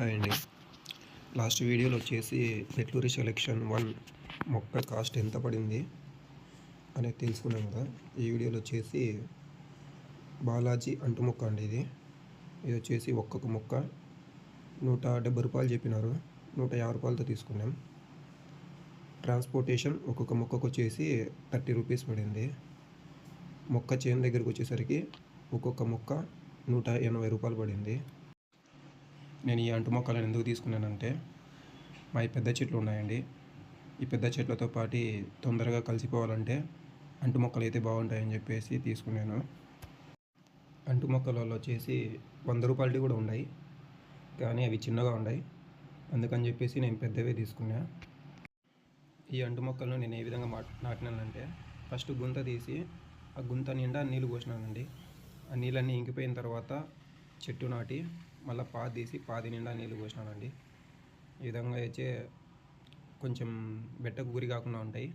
Hi అండి. Last వీడియోలో వచ్చేసి నెట్లూరి సెలెక్షన్ వన్ మొక్క కాస్ట్ ఎంత పడింది అనేది తెలుసుకున్నాం కదా. ఈ వీడియోలో వచ్చేసి బాలాజీ అంటు మొక్క అండి ఇది. ఇది వచ్చేసి ఒక్కొక్క మొక్క నూట డెబ్బై రూపాయలు చెప్పినారు. నూట యాభై రూపాయలతో తీసుకున్నాం. ట్రాన్స్పోర్టేషన్ ఒక్కొక్క మొక్కకు వచ్చేసి థర్టీ రూపీస్ పడింది. మొక్క చేను దగ్గరకు వచ్చేసరికి ఒక్కొక్క మొక్క నూట ఎనభై రూపాయలు పడింది. నేను ఈ అంటు మొక్కలను ఎందుకు తీసుకున్నానంటే మా ఈ పెద్ద చెట్లు ఉన్నాయండి. ఈ పెద్ద చెట్లతో పాటు తొందరగా కలిసిపోవాలంటే అంటు మొక్కలు అయితే బాగుంటాయని చెప్పేసి తీసుకున్నాను. అంటు మొక్కలలో వచ్చేసి వంద రూపాయలవి కూడా ఉన్నాయి. కానీ అవి చిన్నగా ఉన్నాయి. అందుకని చెప్పేసి నేను పెద్దవే తీసుకున్నా. ఈ అంటు మొక్కలను నేను ఏ విధంగా మా నాటినానంటే ఫస్ట్ గుంత తీసి ఆ గుంత నిండా నీళ్ళు పోసినానండి. ఆ నీళ్ళన్నీ ఇంకిపోయిన తర్వాత చెట్టు నాటి మళ్ళీ పాది తీసి పాది నిండా నీళ్ళు పోసినానండి. ఈ విధంగా అయితే కొంచెం బెట్టకు గురి కాకుండా ఉంటాయి.